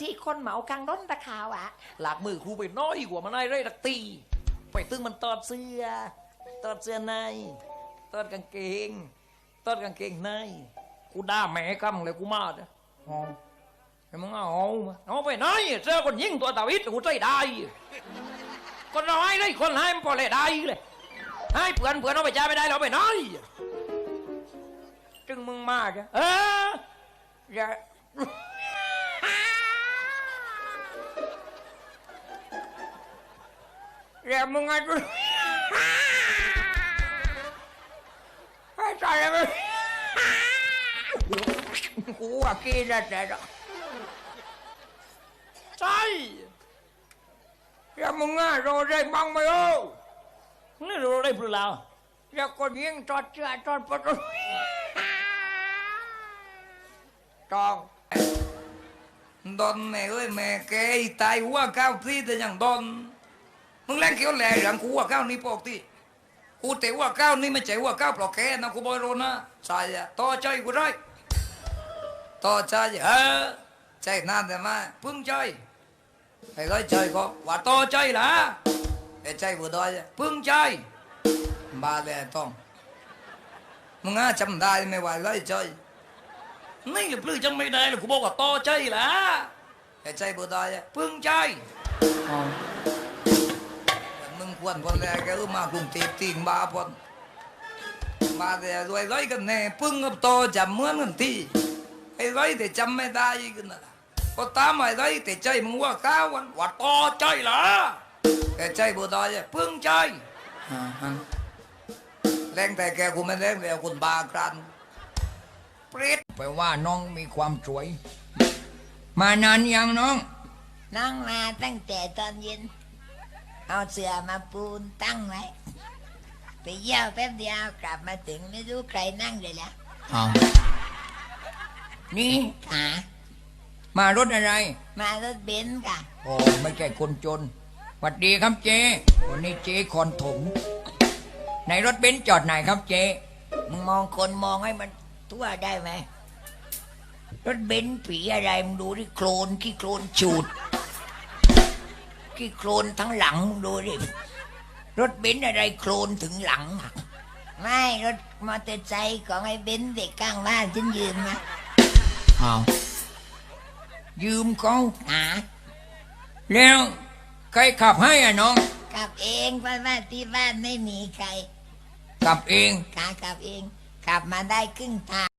ที่คนเหมากลางร้นตะขาวอะหลากมือครูไปน้อยกว่ามันไอ้ไรตักตี ไปตึงมันตอดเสื้อ ตอดเสื้อในตอดกางเกง ตอดกางเกงใน กูด่าแม่กำเลยกูมาจ้ะอ๋อไอ้มึงเอามาเอาไปไหนเสื้อคนยิงตัวตาวิทกูใจได้คนร้ายได้คนให้มันพอเลยได้เลยให้เพื่อนเพื่อนเอาไปจ่ายไม่ได้เราไปไหนจึงมึงมาจ้ะเอออย่า อย่ามึงอะจุให้ใจมึงกูว่ากินแล้วแต่ละใช่อย่ามึงอะโรได้บ้างไหมโอ้นี่โรได้พลุแล้วอย่าคนยิงจอดเชือจอดประตูจองดอนแม่เอ้ยแม่แกตายหัวก้าวพี่แต่ยังดอน มึงเล่นเกี่ยวแหล่หลังกูว่าก้าวนี้ปกติกูแต่ว่าก้าวนี้ไม่ใช่ว่าก้าวปลอกแกนะกูบอยโรนะใช่อะต่อใจกูได้ต่อใจเออใจนานแต่มาพึ่งใจไอ้ร้อยใจก็ว่าต่อใจละไอ้ใจบุดอยพึ่งใจบาเลยต้องมึงอะจำได้ไหมว่าร้อยใจนี่ปลื้มจำไม่ได้เลยกูบอกว่าต่อใจละไอ้ใจบุดอยพึ่งใจ มึงควรคนแรกก็มากรุงเทพติงบาพอนมาแต่รวยร้อยกันแน่พึ่งกับโตจำเหมือนกันที่ไอ้ร้อยแต่จำไม่ได้กันนะก็ตามไอ้ร้อยแต่ใจมึงว่าข้าววันว่าโตใจเหรอแต่ใจบุตรใจพึ่งใจแรงแต่แกกูไม่แรงแต่คุณบากรันเปรตไปว่าน้องมีความสวย มานานยังน้องนั่งมาตั้งแต่ตอนเย็น เอาเสือมาปูนตั้งไว้ไปเยี่ยวแป๊บเดียวกลับมาถึงไม่รู้ใครนั่งเลยแล้วเอานี่หามารถอะไร มารถเบนซ์ค่ะ โอ้ไม่ใช่คนจนสวัสดีครับเจวันนี้เจคอนถมในรถเบนซ์จอดไหนครับเจมึงมองคนมองให้มันทั่วได้ไหมรถเบนซ์ผีอะไรมึงดูที่โคลนขี้โคลนจูด ขี้โคลนทั้งหลังมึงดูดิรถเบนซ์อะไรโคลนถึงหลังอะไม่รถมอเตอร์ไซค์ของไอ้เบนซ์เด็กข้างบ้านฉันยืมมาอ้าวยืมเขาหาแล้วใครขับให้อะน้องกลับเองเพราะว่าที่บ้านไม่มีใคร ขับเอง ขากลับเองขับมาได้ครึ่งทาง